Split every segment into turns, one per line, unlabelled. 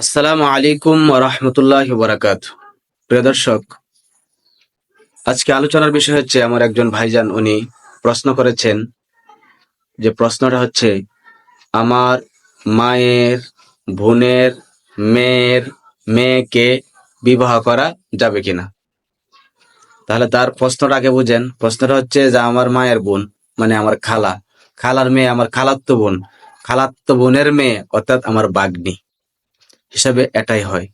আসসালামু আলাইকুম রহমতুল্লাহ বরাকাত প্রিয় দর্শক, আজকে আলোচনার বিষয় হচ্ছে আমার একজন ভাইজান, উনি প্রশ্ন করেছেন যে প্রশ্নটা হচ্ছে, আমার মায়ের, বোনের, মেয়ের, মেয়েকে বিবাহ করা যাবে কিনা? তাহলে তার প্রশ্নটা আগে বুঝেন। প্রশ্নটা হচ্ছে যে আমার মায়ের বোন মানে আমার খালা, খালার মেয়ে আমার খালাত্তো বোন, খালাত্তো বোনের মেয়ে, অর্থাৎ আমার বাগ্নি। হিসাবে এটাই হয়।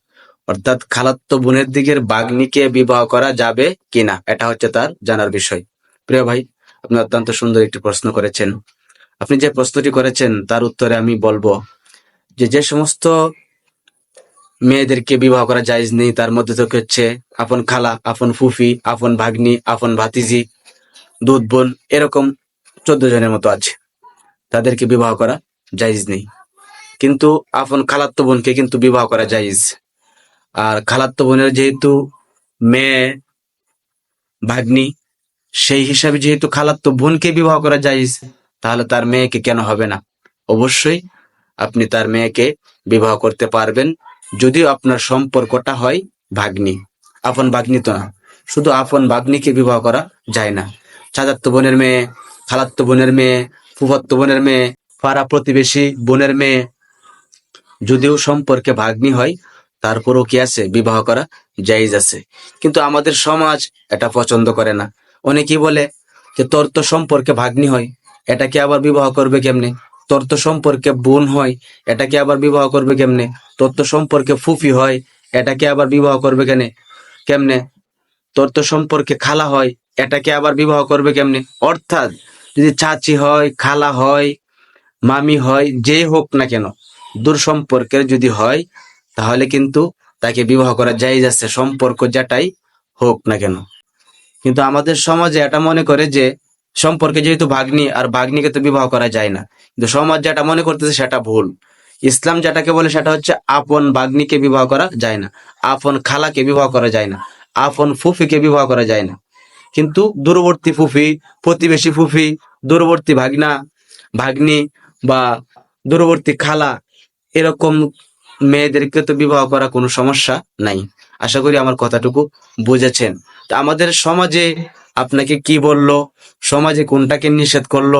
অর্থাৎ খালাত্ত বোনের দিকের বাগ্নিকে বিবাহ করা যাবে কিনা, এটা হচ্ছে তার জানার বিষয়। প্রিয় ভাই, আপনি অত্যন্ত সুন্দর একটি প্রশ্ন করেছেন। আপনি যে প্রশ্নটি করেছেন, তার উত্তরে আমি বলব যে যে সমস্ত মেয়েদেরকে বিবাহ করা জায়েজ নেই, তার মধ্যে থেকে হচ্ছে আপন খালা, আপন ফুফি, আপন ভাগ্নি, আপন ভাতিজি, দুধ বোন, এরকম চোদ্দ জনের মতো আছে। তাদেরকে বিবাহ করা জায়েজ নেই। কিন্তু আপন খালাত্ত বোনকে কিন্তু বিবাহ করা জায়েজ। আর খালাত্ত বোনের যেহেতু মেয়ে, ভাগ্নি, সেই হিসাবে যেহেতু খালাত্ত বোনকে বিবাহ করা জায়েজ, তাহলে তার মেয়েকে কেন হবে না? অবশ্যই আপনি তার মেয়েকে বিবাহ করতে পারবেন, যদিও আপনার সম্পর্কটা হয় ভাগ্নি। আপন ভাগ্নি তো না। শুধু আপন ভাগ্নিকে বিবাহ করা যায় না। চাচাত্ত বোনের মেয়ে, খালাত্ত বোনের মেয়ে, ফুফাত্ত বোনের মেয়ে, পাড়া প্রতিবেশী বোনের মেয়ে যদিও সম্পর্কে ভাগ্নি হয় তারপরও কি আছে, বিবাহ করা জায়েজ আছে। কিন্তু আমাদের সমাজ এটা পছন্দ করে না। অনেকেই বলে যে, তোর তো সম্পর্কে ভাগ্নি হয় এটাকে আবার বিবাহ করবে কেমনে? তোর তো সম্পর্কে বোন হয় এটাকে আবার বিবাহ করবে কেমনে? তোর তো সম্পর্কে ফুফি হয় এটাকে আবার বিবাহ করবে কেনে কেমনে? তোর তো সম্পর্কে খালা হয় এটাকে আবার বিবাহ করবে কেমনে? অর্থাৎ যদি চাচি হয়, খালা হয়, মামি হয়, যে হোক না কেন দূর সম্পর্কের যদি হয়, তাহলে কিন্তু তাকে বিবাহ করা যায় যাচ্ছে সম্পর্ক যেটাই হোক না কেন। কিন্তু আমাদের সমাজে এটা মনে করে যে, সম্পর্কে যেহেতু ভাগ্নি, আর ভাগ্নিকে তো বিবাহ করা যায় না। কিন্তু সমাজ যেটা মনে করতেছে সেটা ভুল। ইসলাম যেটাকে বলে সেটা হচ্ছে আপন ভাগ্নিকে বিবাহ করা যায় না। আপন খালাকে বিবাহ করা যায় না। আপন ফুফিকে বিবাহ করা যায় না। কিন্তু দূরবর্তী ফুফি, প্রতিবেশী ফুফি, দূরবর্তী ভাগনা, ভাগ্নি বা দূরবর্তী খালা এরকম মেয়েদেরকে তো বিবাহ করা কোনো সমস্যা নাই। আশা করি আমার কথাটুকু বুঝেছেন। তা আমাদের সমাজে আপনাকে কি বলল? সমাজে কোনটাকে নিষেধ করল?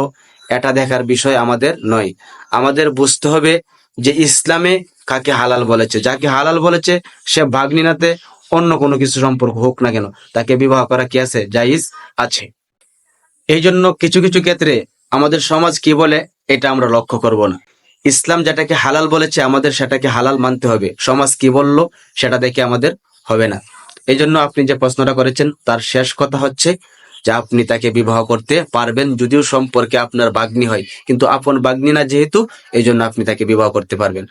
এটা দেখার বিষয় আমাদের নয়। আমাদের বুঝতে হবে যে ইসলামে কাকে হালাল বলেছে। যাকে হালাল বলেছে, সে ভাগ্নিনাতে অন্য কোনো কিছু সম্পর্ক হোক না কেন, তাকে বিবাহ করা কি আছে? জাইজ আছে। এই জন্য কিছু কিছু ক্ষেত্রে আমাদের সমাজ কি বলে, এটা আমরা লক্ষ্য করব না। ইসলাম যেটাকে হালাল বলেছে, আমাদের সেটাকে হালাল মানতে হবে। সমাজ কি বলল, সেটা দেখে আমাদের হবে না। এই জন্য আপনি যে প্রশ্নটা করেছেন, তার শেষ কথা হচ্ছে যে আপনি তাকে বিবাহ করতে পারবেন যদিও সম্পর্কে আপনার বাগ্নি হয়, কিন্তু আপন বাগ্নি না যেহেতু এই জন্য আপনি তাকে বিবাহ করতে পারবেন।